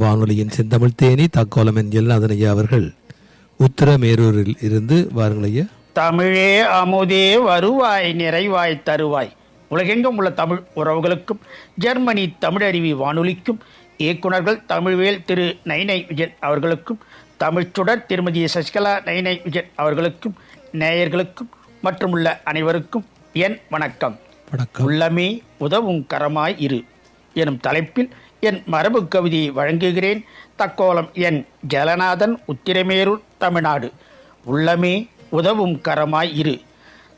வானொலியின் செந்தமிழ் தேனி தக்கோலம் என்கிற அதனையா அவர்கள் உத்தரமேரூரில் இருந்து வாருங்கள் ஐயா. தமிழே அமுதே வருவாய் நிறைவாய் தருவாய். உலகெங்கும் உள்ள தமிழ் உறவுகளுக்கும் ஜெர்மனி தமிழருவி வானொலிக்கும் இயக்குனர்கள் தமிழ்வேல் திரு நைனை விஜயன் அவர்களுக்கும் தமிழ்ச்சுடர் திருமதி சசிகலா நைனை விஜயன் அவர்களுக்கும் நேயர்களுக்கும் மற்றும் உள்ள அனைவருக்கும் என் வணக்கம். வணக்கம். உள்ளமே உதவும் கரமாய் இரு. எனும் தலைப்பில் என் மரபு கவிதையை வழங்குகிறேன். தக்கோலம் என் ஜலநாதன் உத்திரமேரூர் தமிழ்நாடு. உள்ளமே உதவும் கரமாய் இரு.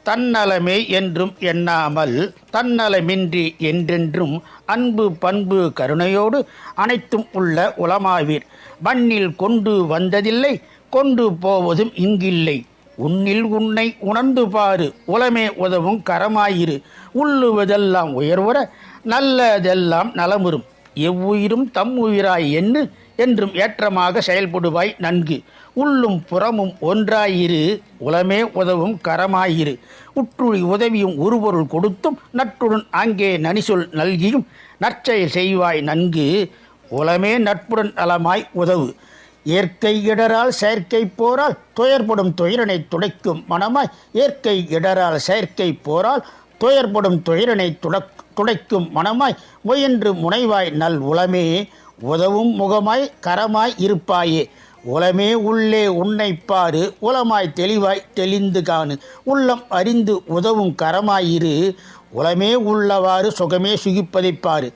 தன்னலமே என்றும் எண்ணாமல் தன்னலமின்றி என்றென்றும் அன்பு பண்பு கருணையோடு அனைத்தும் உள்ள உலமாவீர். மண்ணில் கொண்டு வந்ததில்லை கொண்டு போவதும் இங்கில்லை. உன்னில் உன்னை உணர்ந்து பாரு உலமே உதவும் கரமாயிரு உள்ளுவதெல்லாம் உயர்வர நல்லதெல்லாம் நலமுறும். எவ்வுயிரும் தம் உயிராய் எண்ணு என்றும் ஏற்றமாக செயல்படுவாய் நன்கு. உள்ளும் புறமும் ஒன்றாயிரு உலமே உதவும் கரமாயிரு. உற்றுழி உதவியும் உருபொருள் கொடுத்தும் நட்டுடன் அங்கே நனிசொல் நல்கியும் நற்செயல் செய்வாய் நன்கு. உலமே நட்புடன் நலமாய் உதவு. இயற்கை இடரால் செயற்கை போரால் துயர்படும் துயரனை துடைக்கும் மனமாய் இயற்கை இடரால் செயற்கை போரால் துயர்படும் துயரனை துடக்கும் துடைக்கும் மனமாய் முயன்று முனைவாய் நல் உளமே உதவும் முகமாய் கரமாய் இருப்பாயே. உலமே உள்ளே உன்னை பாரு உலமாய் தெளிவாய் தெளிந்து காணு. உள்ளம் அறிந்து உதவும் கரமாயிரு உலமே உள்ளவாறு சுகமே சுகிப்பதைப்பாரு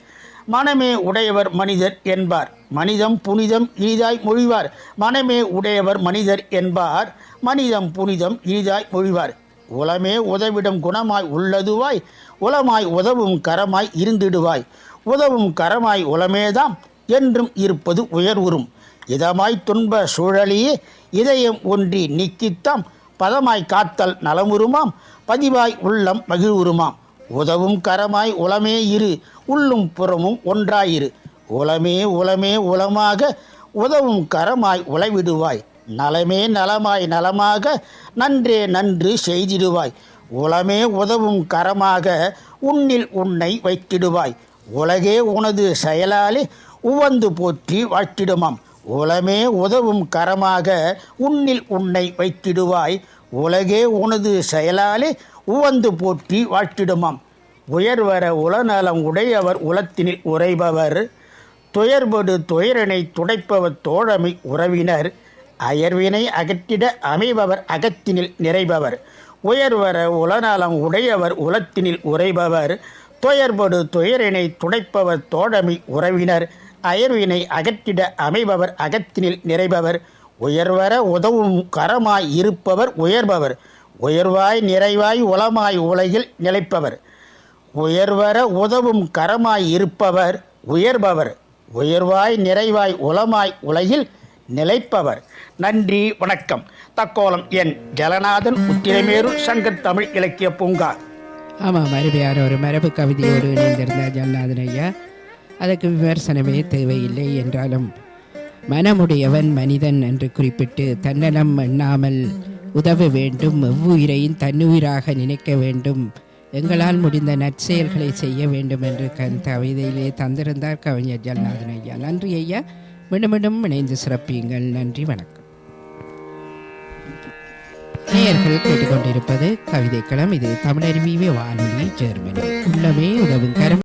மனமே உடையவர் மனிதர் என்பார் மனிதம் புனிதம் இனிதாய் மொழிவார். மனமே உடையவர் மனிதர் என்பார் மனிதம் புனிதம் இனிதாய் மொழிவார். உலமே உதவிடும் குணமாய் உள்ளதுவாய் உலமாய் உதவும் கரமாய் இருந்திடுவாய். உதவும் கரமாய் உலமேதாம் என்றும் இருப்பது உயர்வுறும். இதமாய் துன்ப சூழலியே இதயம் ஒன்றி நிக்கித்தாம் பதமாய் காத்தல் நலமுறுமாம் பதிவாய் உள்ளம் மகிழ்வுறுமாம். உதவும் கரமாய் உலமே இரு உள்ளும் புறமும் ஒன்றாயிரு. உலமே உலமே உலமாக உதவும் கரமாய் உளவிடுவாய் நலமே நலமாய் நலமாக நன்றே நன்று செய்திடுவாய். உளமே உதவும் கரமாக உன்னில் உன்னை வைத்திடுவாய். உலகே உனது செயலாலே உவந்து போற்றி வாழ்த்திடுமாம். உளமே உதவும் கரமாக உன்னில் உன்னை வைத்திடுவாய். உலகே உனது செயலாலே உவந்து போற்றி வாழ்த்திடுமாம். உயர்வர உளநலம் உடையவர் உலத்தினில் உறைபவர். துயர்படு துயரனை துடைப்பவர் தோழமை உறவினர். அயர்வினை அகற்றிட அமைபவர் அகத்தினில் நிறைபவர். உயர்வர உலநலம் உடையவர் உலத்தினில் உறைபவர். துயர்படு துயரினை துடைப்பவர் தோழமை உறவினர். அயர்வினை அகற்றிட அமைபவர் அகத்தினில் நிறைபவர். உயர்வர உதவும் கரமாய் இருப்பவர் உயர்பவர். உயர்வாய் நிறைவாய் உளமாய் உலகில் நிலைப்பவர். உயர்வர உதவும் கரமாய் இருப்பவர் உயர்பவர். உயர்வாய் நிறைவாய் உளமாய் உலகில் நிலைப்பவர். நன்றி வணக்கம். தக்கோலம் என் ஜலநாதன் உத்திரமேரு சங்கத் தமிழ் இலக்கிய பூங்கா. ஆமாம் அருமையான ஒரு மரபு கவிதையோடு இணைந்திருந்தார் ஜலநாதன் ஐயா. அதற்கு விமர்சனமே தேவையில்லை என்றாலும் மனமுடையவன் மனிதன் என்று குறிப்பிட்டு தன்னலம் எண்ணாமல் உதவ வேண்டும் எவ்வுயிரையும் தன்னுயிராக நினைக்க வேண்டும் எங்களால் முடிந்த நற்செயல்களை செய்ய வேண்டும் என்று கண் கவிதையிலே தந்திருந்தார் கவிஞர் ஜல்லாதன் ஐயா. நன்றி ஐயா. மீண்டும் மீண்டும் இணைந்து சிறப்பியுங்கள். நன்றி வணக்கம். நேயர்கள் கேட்டுக்கொண்டிருப்பது கவிதைக்களம். இது தமிழருவி வானொலி ஜெர்மனி. உள்ளமே உதவும் கரம்